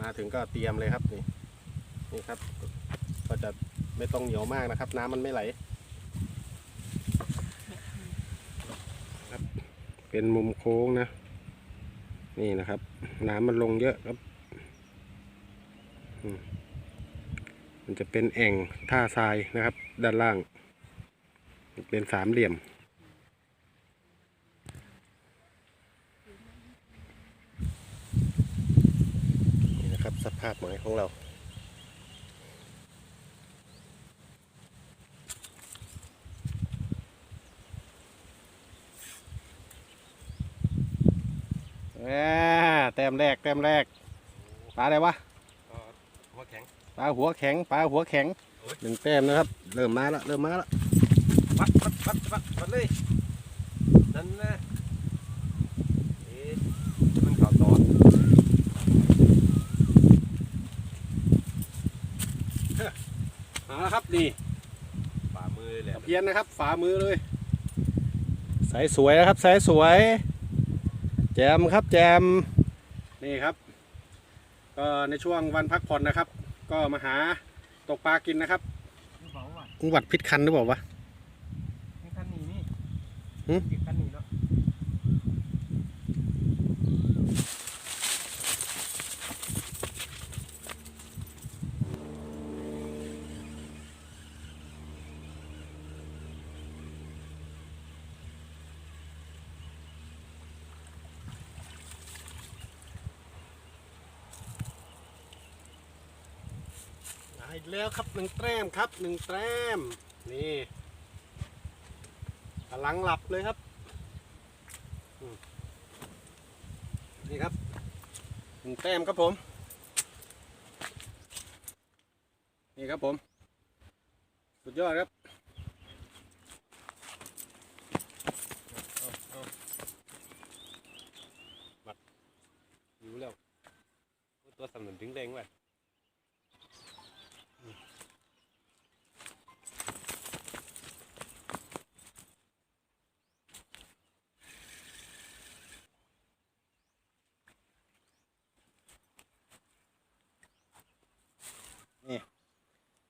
มาถึงก็เตรียมเลยครับนี่นี่ครับ ก็จะไม่ต้องเหนียวมากนะครับ น้ำมันไม่ไหลครับ เป็นมุมโค้งนะ นี่นะครับ น้ำมันลงเยอะครับมมันจะเป็นแอ่งท่าทรายนะครับ ด้านล่าง เป็นสามเหลี่ยม นี่นะ ครับสภาพหมายของเราแหมแต้มแรกแต้มแรกปลาอะไรวะหัวแข็งปลาหัวแข็งปลาหัวแข็งโอ้ยหนึ่งแต้มนะครับ เริ่มมาแล้วเริ่มมาแล้ววัดวัดวัดวัดวัดเลยนั่นนะเอ๊ะมันข่าวตอน มาแล้วครับนี่ฝ่ามือเลยตะเพียนนะครับ ฝ่ามือเลยสายสวยนะครับสายสวย แจมครับแจมนี่ครับ ก็ในช่วงวันพักผ่อนนะครับ ก็มาหาตกปลากินนะครับเบาว่ะอุบัติพิษคันหรือเปล่าวะนี่คันนี้นี่หึอีกคันนี้เนาะ มาอีกแล้วครับ หนึ่งแต้มครับหนึ่งแต้มนี่กำลังหลับเลยครับนี่ครับหนึ่งแต้มครับผม นี่ครับผม สุดยอดครับอยู่แล้วตัวสำนุนถึงแรงว่ะ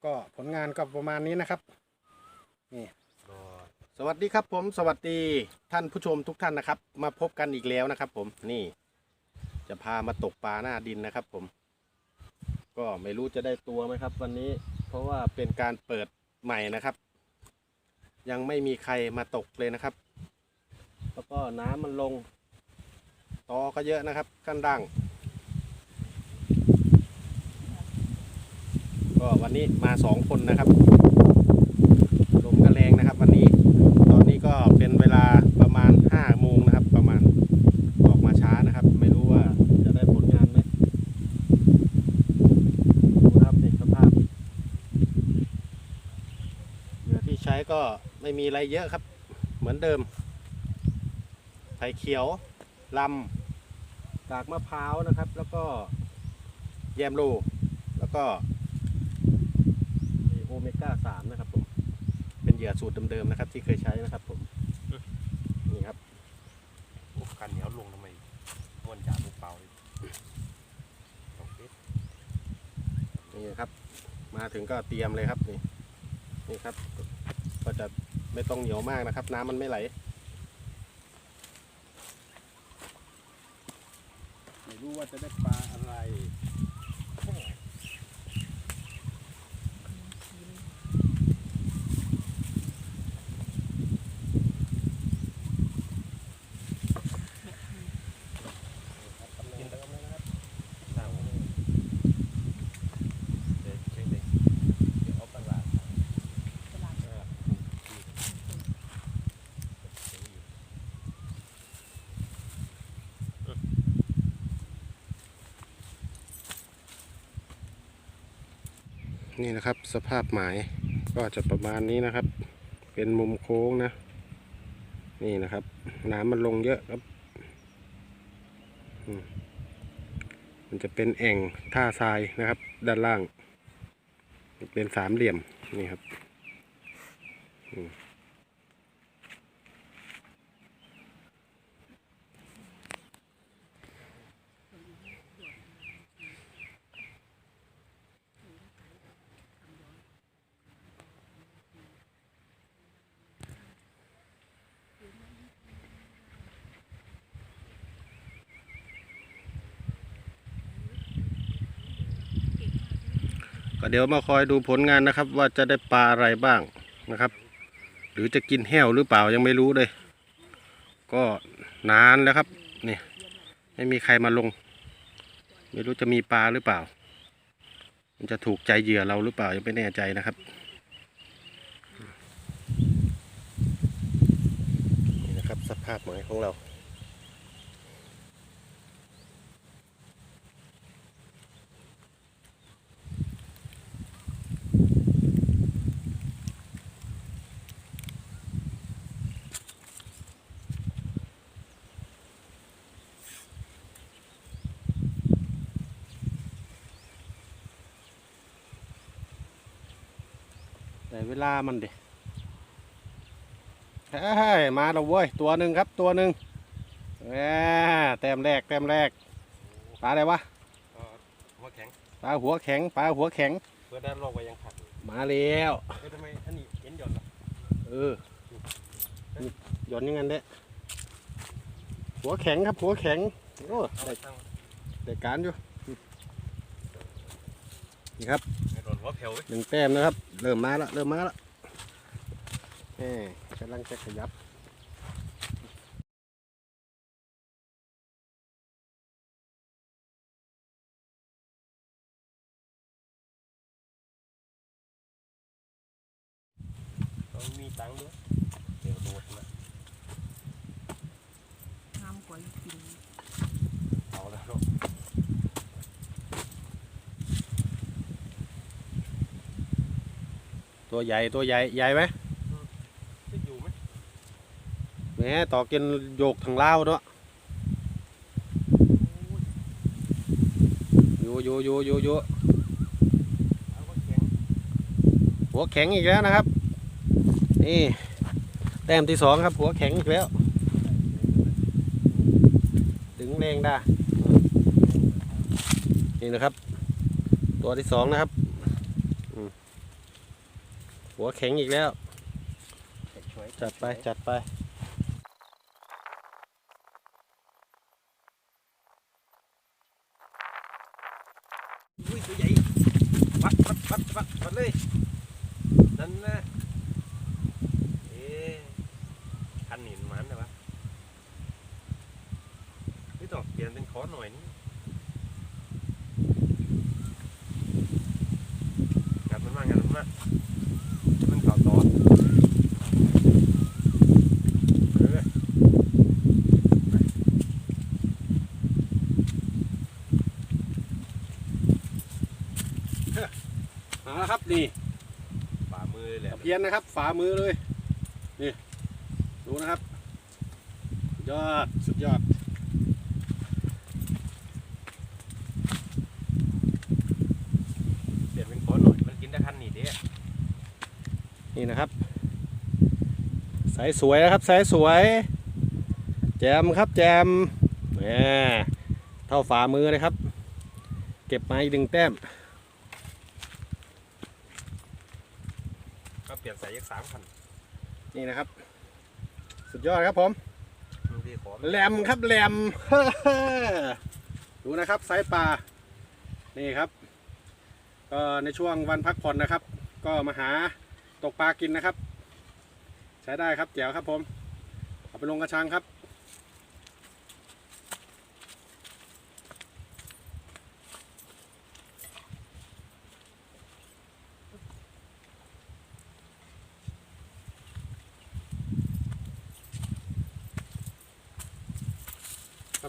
ก็ผลงาน ก็ประมาณนี้นะครับก็สวัสดีครับผม สวัสดีท่านผู้ชมทุกท่านนะครับ มาพบกันอีกแล้วนะครับ ผมนี่ จะพามาตกปลาหน้าดินนะครับ ผม ก็ไม่รู้จะได้ตัวไหมครับ วันนี้ เพราะว่าเป็นการเปิดใหม่นะครับ ยังไม่มีใครมาตกเลยนะครับ แล้วก็น้ำมันลงตอก็เยอะนะครับ กันดัง ก็วันนี้มาสองคนนะครับลมก็แรงนะครับ วันนี้ตอนนี้ก็เป็นเวลาประมาณห้าโมงนะครับ ประมาณออกมาช้านะครับ ไม่รู้ว่าจะได้ผลงานไหมดูครับนี่สภาพเหยื่อที่ใช้ก็ไม่มีอะไรเยอะครับ เหมือนเดิมไผ่เขียวลำกากมะพร้าวนะครับ แล้วก็แยมโลแล้วก็ โอเมก้าสามนะครับผมเป็นเหยื่อสูตรเดิมๆนะครับ ที่เคยใช้นะครับผมนี่ครับโอ้คันเหนียวลงทำไมม้วนจ่าบุกเปล่าเลยโอเคนี่ครับ มาถึงก็เตรียมเลยครับนี่นี่ครับ ก็จะไม่ต้องเหนียวมากนะครับ น้ำมันไม่ไหลไม่รู้ว่าจะได้ปลาอะไร กินแล้วก็ไม่นะครับตามเขาเลยเดี๋ยวเช็คเลยเดี๋ยวเอาตลาดตลาดเอออืม นี่นะครับ สภาพหมายก็จะประมาณนี้นะครับ เป็นมุมโค้งนะ นี่นะครับ น้ำมันลงเยอะครับมมันจะเป็นแอ่งท่าทรายนะครับ ด้านล่าง เป็นสามเหลี่ยมนี่ครับอืม ก็เดี๋ยวมาคอยดูผลงานนะครับ ว่าจะได้ปลาอะไรบ้างนะครับ หรือจะกินแห้วหรือเปล่ายังไม่รู้เลย ก็นานแล้วครับนี่ไม่มีใครมาลง ไม่รู้จะมีปลาหรือเปล่า มันจะถูกใจเหยื่อเราหรือเปล่ายังไม่แน่ใจนะครับนี่นะครับสภาพหมายของเรา แต่เวลามันเด็เฮ้ยมาแล้วเว้ย ตัวหนึ่งครับตัวหนึ่งแหมแต้มแรกแต้มแรกปลาอะไรวะก็หัวแข็งปลาหัวแข็งปลาหัวแข็งเพื่อด้านลอกไว้ยังขัดอยู่มาแล้วเฮ้ยทำไมอันนี้เอ็นหย่อนล่ะเออหย่อนอยังไงเด้หัวแข็งครับหัวแข็งโอ้เอาได้ไปตั้งได้การอยู่นี่ครับใหัวแผ่วหนึ่งแต้มนะครับ เริ่มมาแล้วเริ่มมาแล้วแหมกำลังจะขยับมีตังค์ด้วยเดี๋ยวโดดนะ งามกว่าอีกกิน เอาแล้วเนาะ ตัวใหญ่ตัวใหญ่ใหญ่ไหมจะอยู่ไหมแหมต่อกินโยกทางเล้าวเนาะอยู่อยู่อยู่อยู่อยู่เอาหัวแข็งหัวแข็งอีกแล้วนะครับ นี่แต้มที่สองครับ หัวแข็งอีกแล้ว ถึงแรงได้นี่นะครับ ตัวที่สองนะครับอืม หัวแข็งอีกแล้ว จัดไปจัดไปอุ้ยตัวใหญ่วัดวัดวัดวัดวัดเลย นั่นนะเอ๊ะคันหินมันนะวะไม่ต้องเปลี่ยนเป็นคอหน่อยนี่งัดมันมางัดมันมามันเข่าตอดเออ เอาละครับ นี่ฝ่ามือเลยแหละตะเพียนนะครับ ฝ่ามือเลย นี่ ดูนะครับสุดยอด สุดยอด เปลี่ยนเป็นคอหน่อยมันกินได้คันนี่เด้นี่นะครับ สายสวยนะครับ สายสวย แจมครับ แจมแหมเท่าฝ่ามือเลยครับ เก็บมาอีกหนึ่งแต้ม ก็เปลี่ยนใส่ยักสามพันนี่นะครับ สุดยอดครับผมบางทีขอแหลมครับแหลม ดูนะครับไซส์ปลานี่ครับก็ในช่วงวันพักผ่อนนะครับ ก็มาหาตกปลากินนะครับ ใช้ได้ครับแจ๋วครับผมเอาไปลงกระชังครับ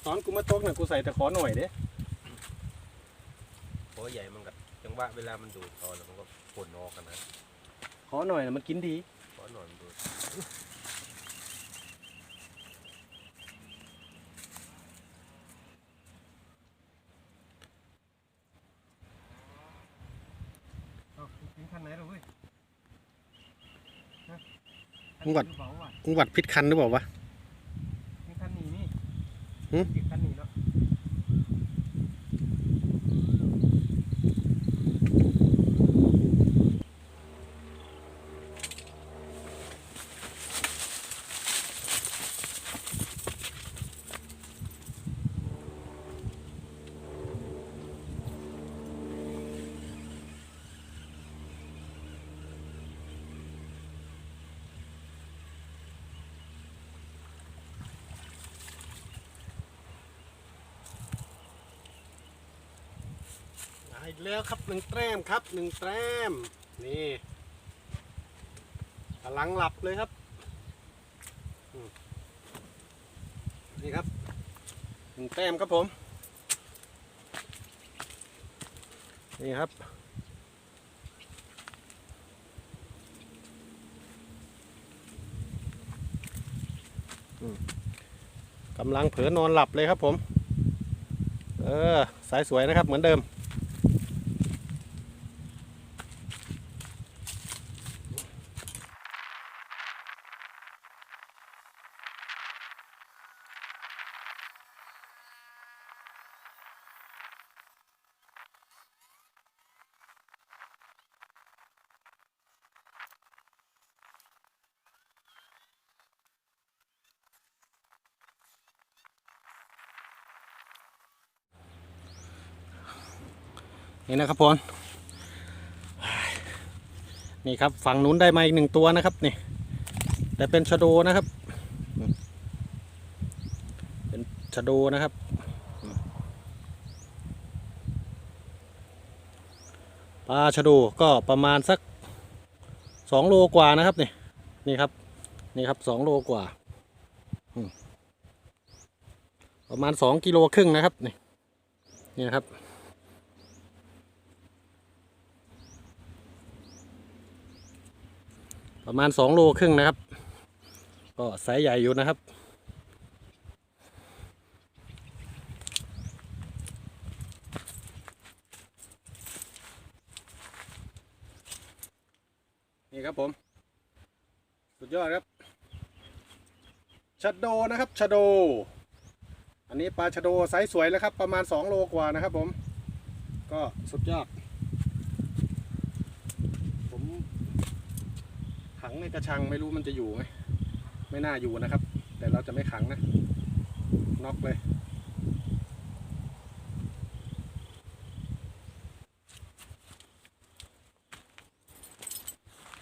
กระสอนกูมาตกเนี่ยกูใส่แต่ขอหน่อยเด้เพราะว่าใหญ่มันก็จังหวะเวลามันดูดตอนแล้วมันก็ผลออกกันนะขอหน่อยนะมันกินดีเพราะหนอนมันดูดเอากินคันไหนเราเว้ยมึงวัดเบาว่ะมึงวัดพิษคันหรือเปล่าวะกินคันนี้นี่ หึกินคันนี้ อีกแล้วครับหนึ่งแต้มครับหนึ่งแต้มนี่กำลังหลับเลยครับ นี่ครับหนึ่งแต้มครับผม นี่ครับกำลังเผลอนอนหลับเลยครับผม เออ สายสวยนะครับเหมือนเดิม นี่นะครับพลนี่ครับฝั่งนู้นได้มาอีกหนึ่งตัวนะครับนี่ แต่เป็นชะโดนะครับ เป็นชะโดนะครับปลาชะโดก็ประมาณสักสองโลกว่านะครับนี่นี่ครับนี่ครับสองโลกว่าประมาณสองกิโลครึ่งนะครับนี่นี่นะครับ ประมาณสองโลครึ่งนะครับ ก็ไซส์ใหญ่อยู่นะครับ นี่ครับผม สุดยอดครับชะโดนะครับชะโด อันนี้ปลาชะโดไซส์สวยแล้วครับ ประมาณ 2 โลกว่านะครับผม ก็สุดยอด ผม ขังในกระชังไม่รู้มันจะอยู่ไหมไม่น่าอยู่นะครับ แต่เราจะไม่ขังนะน็อกเลย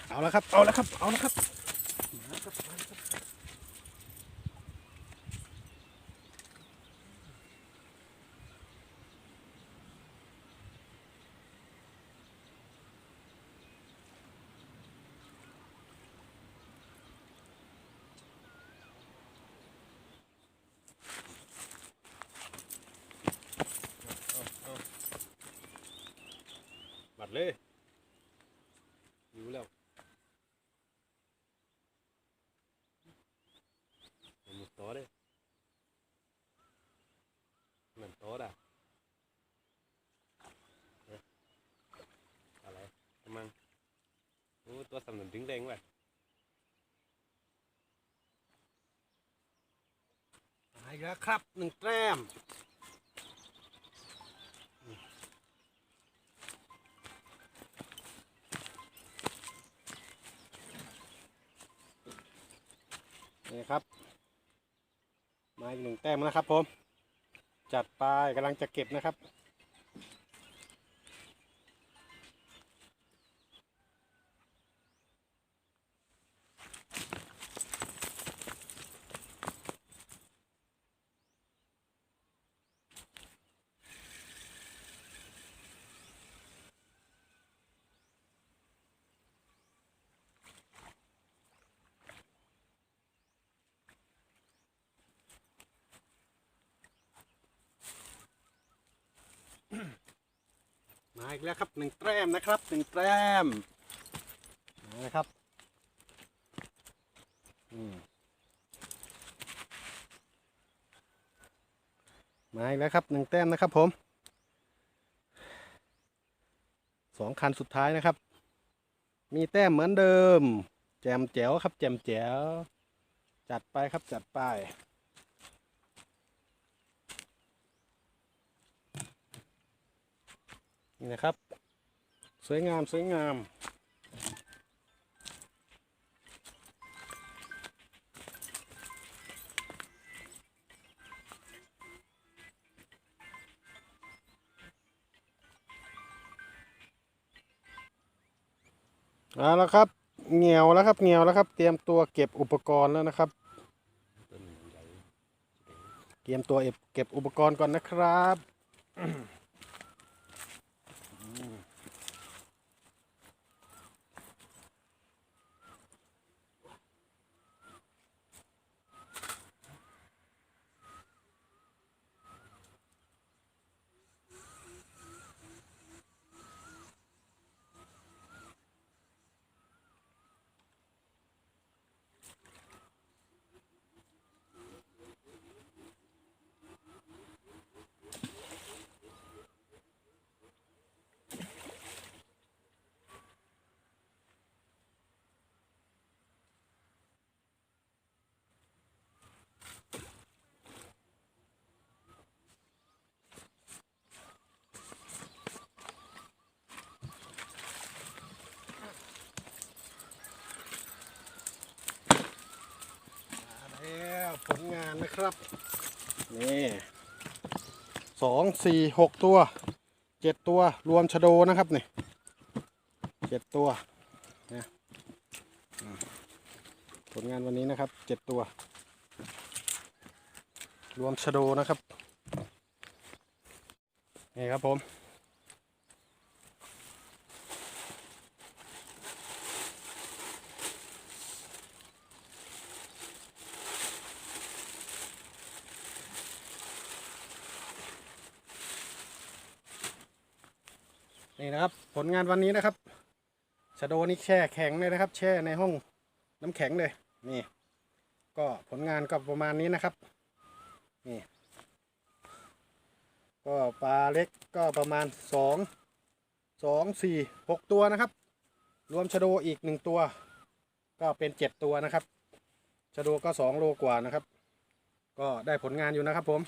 เอาแล้วครับ เอาแล้วครับ เอาแล้วครับมาแล้วครับมาแล้วครับบัด เลยอยู่แล้วมันตัวด้วยมันตัวด่ะอะอะไรทำไมโอ้ตัวสำนันดึงแดงว่ะหายแล้วครับหนึ่งแต้ม นี่ครับ มาอีกหนึ่งแต้มนะครับผม จัดไปกำลังจะเก็บนะครับ อีกแล้วครับหนึ่งแต้มนะครับหนึ่งแต้มมาเลยครับอืมมาอีกแล้วครับหนึ่งแต้มนะครับผมสองคันสุดท้ายนะครับ มีแต้มเหมือนเดิม แจมแจ๋วครับ แจมแจ๋วจัดไปครับจัดไป นี่นะครับ สวยงามสวยงาม เอาละครับเงียวแล้วครับเงียวแล้วครับ เตรียมตัวเก็บอุปกรณ์แล้วนะครับ เตรียมตัวเก็บอุปกรณ์ก่อนนะครับ ครับ นี่สองสี่หกตัวเจ็ดตัวรวมชะโดนะครับนี่เจ็ดตัวนะอืมผลงานวันนี้นะครับเจ็ดตัว รวมชะโดนะครับนี่ครับผม นี่นะครับ ผ ลงานวันนี้นะครับชะโดนี่แช่แข็งเลยนะครับ แช่ในห้องน้ำแข็งเลยนี่ก็ผลงานก็ประมาณนี้นะครับนี่ก็ปลาเล็กก็ประมาณสองสองสี่หกตัวนะครับ รวมชะโดอีกหนึ่งตัว ก็เป็นเจ็ดตัวนะครับชะโดก็สองโลกว่านะครับ ก็ได้ผลงานอยู่นะครับผม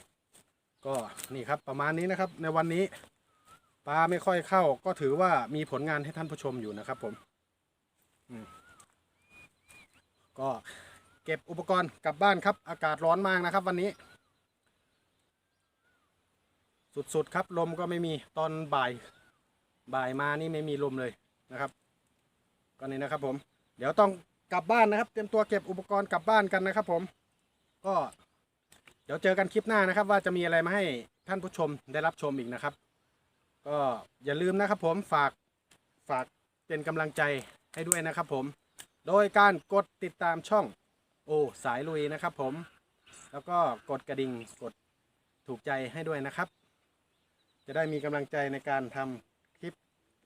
ก็นี่ครับประมาณนี้นะครับในวันนี้ ปลาไม่ค่อยเข้าก็ถือว่ามีผลงานให้ท่านผู้ชมอยู่นะครับผมมก็เก็บอุปกรณ์กลับบ้านครับ อากาศร้อนมากนะครับ วันนี้ สุดๆครับ ลมก็ไม่มีตอนบ่าย บ่ายมานี่ไม่มีลมเลยนะครับก็นี่นะครับ ผม เดี๋ยวต้องกลับบ้านนะครับ เตรียมตัวเก็บอุปกรณ์กลับบ้านกันนะครับ ผม ก็เดี๋ยวเจอกันคลิปหน้านะครับ ว่าจะมีอะไรมาให้ท่านผู้ชมได้รับชมอีกนะครับ ก็อย่าลืมนะครับผมฝากฝากเป็นกำลังใจให้ด้วยนะครับผม โดยการกดติดตามช่องโอสายลุยนะครับผม แล้วก็กดกระดิ่งกดถูกใจให้ด้วยนะครับ จะได้มีกำลังใจในการทำคลิป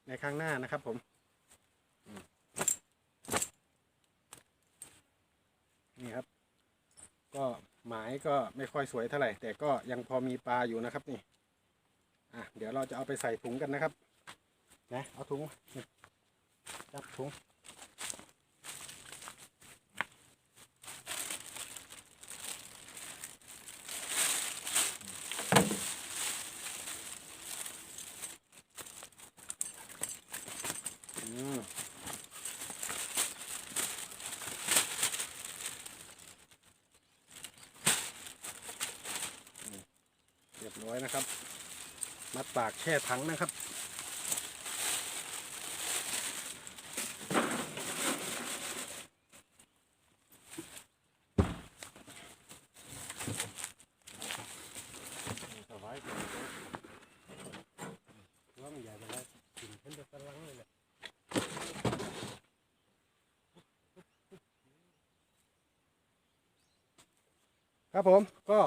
ในครั้งหน้านะครับผมนี่ครับ ก็หมายก็ไม่ค่อยสวยเท่าไหร่ แต่ก็ยังพอมีปลาอยู่นะครับนี่ อะเดี๋ยวเราจะเอาไปใส่ถุงกันนะครับ นะ เอาถุงจับถุง อืมนี่เรียบร้อยนะครับ มัดปากแช่ถังนะครับ สบายว่ามันใหญ่ไปแล้วกินเพิ่นจะกำลั งเลยแหละครับผมก็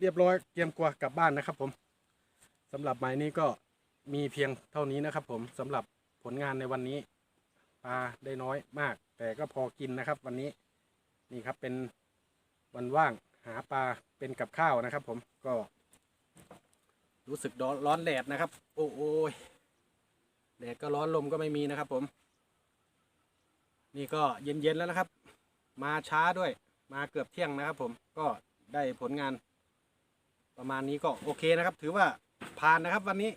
เรียบร้อยเตรียมกลัวกลับบ้านนะครับ ผมสำหรับหมายนี้ก็มีเพียงเท่านี้นะครับ ผมสำหรับผลงานในวันนี้ปลาได้น้อยมาก แต่ก็พอกินนะครับ วันนี้นี่ครับเป็นวันว่างหาปลาเป็นกับข้าวนะครับ ผมก็ รู้สึกร้อนร้อนแดดนะครับ โอ้โอยแดดก็ร้อนลมก็ไม่มีนะครับ ผม นี่ก็เย็นๆแล้วนะครับ มาช้าด้วย มาเกือบเที่ยงนะครับ ผมก็ได้ผลงาน ประมาณนี้ก็โอเคนะครับ ถือว่าผ่านนะครับ วันนี้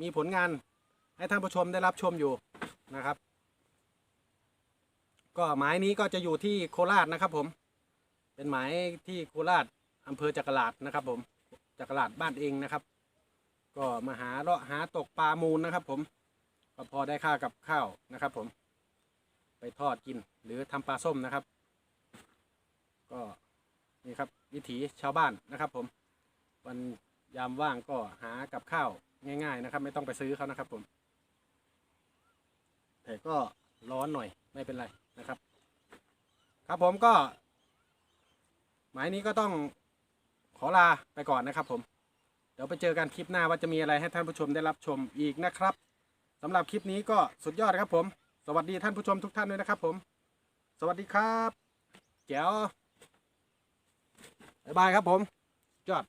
มีผลงานให้ท่านผู้ชมได้รับชมอยู่นะครับ ก็หมายนี้ก็จะอยู่ที่โคราชนะครับผม เป็นหมายที่โคราชอำเภอจักราดนะครับ ผมจักราดบ้านเองนะครับ ก็มาหาเลาะหาตกปลามูลนะครับ ผมก็พอได้ค่ากับข้าวนะครับ ผม ไปทอดกินหรือทำปลาส้มนะครับ ก็นี่ครับวิถีชาวบ้านนะครับ ผม วันยามว่างก็หากับข้าวง่าย ๆนะครับ ไม่ต้องไปซื้อเขานะครับ ผม แต่ก็ร้อนหน่อยไม่เป็นไรนะครับ ครับผมก็ หมายนี้ก็ต้องขอลาไปก่อนนะครับ ผม เดี๋ยวไปเจอกันคลิปหน้าว่าจะมีอะไรให้ท่านผู้ชมได้รับชมอีกนะครับสำหรับคลิปนี้ก็สุดยอดครับ ผม สวัสดีท่านผู้ชมทุกท่านด้วยนะครับ ผม สวัสดีครับแจ๋วบายบายครับผมยอด